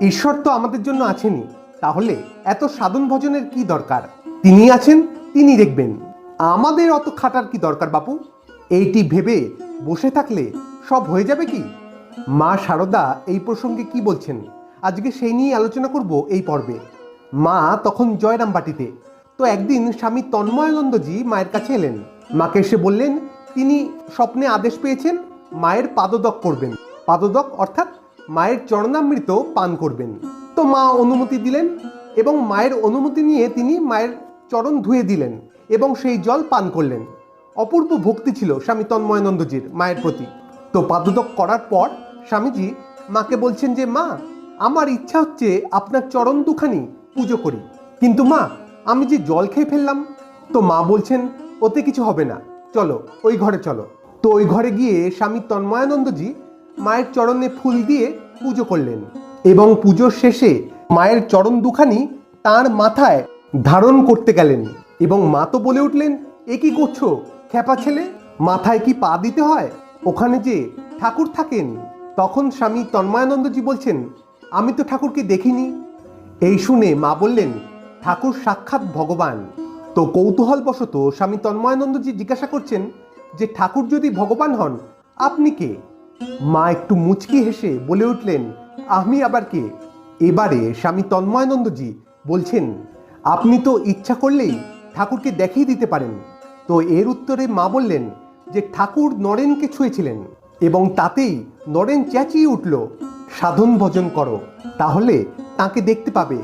ঈশ্বর তো আমাদের জন্য আছেনই। তাহলে এত সাধন ভজনের কি দরকার? তিনি আছেন, তিনি দেখবেন। আমাদের অত খাটার কি দরকার বাপু? এইটি ভেবে বসে থাকলে সব হয়ে যাবে কি? মা শারদা এই প্রসঙ্গে কি বলছেন? আজকে সেই নিয়ে আলোচনা করব এই পর্বে। মা তখন জয়রাম বাটিতে তো একদিন স্বামী তন্ময়ানন্দজি মায়ের কাছে এলেন। মাকে এসে বললেন, তিনি স্বপ্নে আদেশ পেয়েছেন, মায়ের পাদদক করবেন। পাদদক অর্থাৎ মায়ের চরণামৃত পান করবেন। তো মা অনুমতি দিলেন এবং মায়ের অনুমতি নিয়ে তিনি মায়ের চরণ ধুয়ে দিলেন এবং সেই জল পান করলেন। অপূর্ব ভক্তি ছিল স্বামী তন্ময়ানন্দজির মায়ের প্রতি। তো পাদদক করার পর স্বামীজি মাকে বলছেন যে, মা, আমার ইচ্ছা হচ্ছে আপনার চরণ দুখানি পুজো করি। কিন্তু মা, আমি যে জল খেয়ে ফেললাম। তো মা বলছেন, ওতে কিছু হবে না। চলো, ওই ঘরে চলো। তো ওই ঘরে গিয়ে স্বামী তন্ময়ানন্দজি মায়ের চরণে ফুল দিয়ে পুজো করলেন এবং পুজোর শেষে মায়ের চরণ দুখানি তার মাথায় ধারণ করতে গেলেন এবং মা তো বলে উঠলেন, এ কি করছ? খ্যাপা ছেলে, মাথায় কি পা দিতে হয়? ওখানে যে ঠাকুর থাকেন। তখন স্বামী তন্ময়ানন্দজি বলছেন, আমি তো ঠাকুরকে দেখিনি। এই শুনে মা বললেন, ঠাকুর সাক্ষাৎ ভগবান। তো কৌতূহলবশত স্বামী তন্ময়ানন্দজি জিজ্ঞাসা করছেন, যে ঠাকুর যদি ভগবান হন, আপনি কে? মা একটু মুচকি হেসে বলে উঠলেন, আমি আবার কে? এবারে স্বামী তন্ময়ানন্দজি বলছেন, আপনি তো ইচ্ছা করলেই ঠাকুরকে দেখিয়ে দিতে পারেন। তো এর উত্তরে মা বললেন যে ঠাকুর নরেনকে ছুঁয়েছিলেন এবং তাতেই নরেন চেঁচিয়ে উঠল, সাধন ভজন করো, তাহলে তাকে দেখতে পাবে।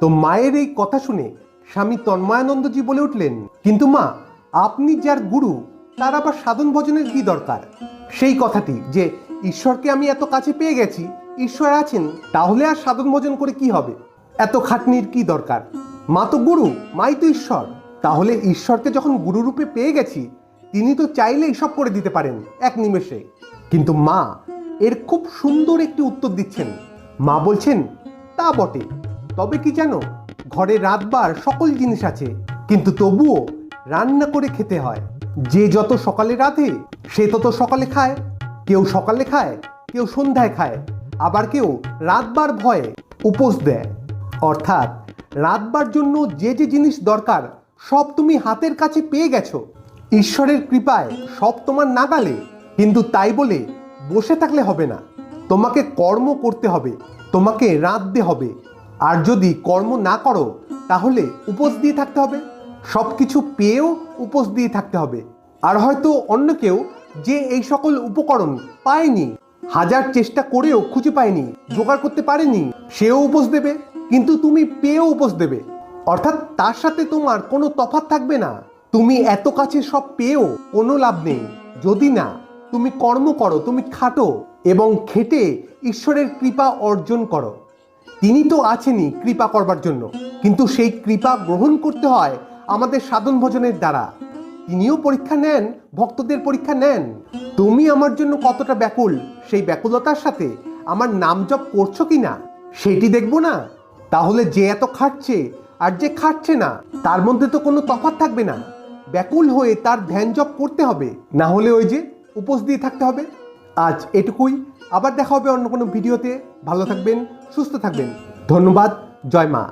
তো মায়ের এই কথা শুনে স্বামী তন্ময়ানন্দজি বলে উঠলেন, কিন্তু মা, আপনি যার গুরু, তার আবার সাধন ভজনের কি দরকার? সেই কথাটি যে, ঈশ্বরকে আমি এত কাছে পেয়ে গেছি, ঈশ্বর আছেন, তাহলে আর সাধন ভোজন করে কি হবে? এত খাটনির কি দরকার? মা তো গুরু, মাই তো ঈশ্বর। তাহলে ঈশ্বরকে যখন গুরুরূপে পেয়ে গেছি, তিনি তো চাইলেই সব করে দিতে পারেন, এক নিমেষে। কিন্তু মা এর খুব সুন্দর একটি উত্তর দিচ্ছেন। মা বলছেন, তা বটে। তবে কি জানো, ঘরে রাতবার সকল জিনিস আছে, কিন্তু তবুও রান্না করে খেতে হয়। যে যত সকালে রাধে, সে তত সকালে খায়। কেউ সকালে খায়, কেউ সন্ধ্যায় খায়। আবার কেউ রাতবার ভয়ে উপোস দেয়। অর্থাৎ রাতবার জন্য যে যে জিনিস দরকার, সব তুমি হাতের কাছে পেয়ে গেছো। ঈশ্বরের কৃপায় সব তোমার নাগালে, কিন্তু তাই বলে বসে থাকলে হবে না। তোমাকে কর্ম করতে হবে, তোমাকে রাঁধতে হবে। আর যদি কর্ম না করো, তাহলে উপোস দিয়ে থাকতে হবে। সব কিছু পেয়েও উপোস দিয়ে থাকতে হবে। আর হয়তো অন্য কেউ যে এই সকল উপকরণ পায়নি, হাজার চেষ্টা করেও খুঁজে পায়নি, জোগাড় করতে পারেনি, সেও উপোস দেবে, কিন্তু তুমি পেয়েও উপোস দেবে। অর্থাৎ তার সাথে তোমার কোনো তফাৎ থাকবে না। তুমি এত কাছে সব পেয়েও কোনো লাভ নেই। যদি না, তুমি কর্ম করো, তুমি খাটো এবং খেটে ঈশ্বরের কৃপা অর্জন করো। তিনি তো আছেনই কৃপা করবার জন্য, কিন্তু সেই কৃপা গ্রহণ করতে হয় আমাদের সাধন ভোজনের দ্বারা। তিনিও পরীক্ষা নেন, ভক্তদের পরীক্ষা নেন। তুমি আমার জন্য কতটা ব্যাকুল, সেই ব্যাকুলতার সাথে আমার নাম জপ করছ কি না সেটি দেখব না। তাহলে যে এত খাটছে আর যে খাটছে না, তার মধ্যে তো কোনো তফাৎ থাকবে না। ব্যাকুল হয়ে তার ধ্যান জপ করতে হবে, না হলে ওই যে উপোস দিয়ে থাকতে হবে। আজ এটুকুই, আবার দেখা হবে অন্য কোনো ভিডিওতে। ভালো থাকবেন, সুস্থ থাকবেন। ধন্যবাদ, জয় মা।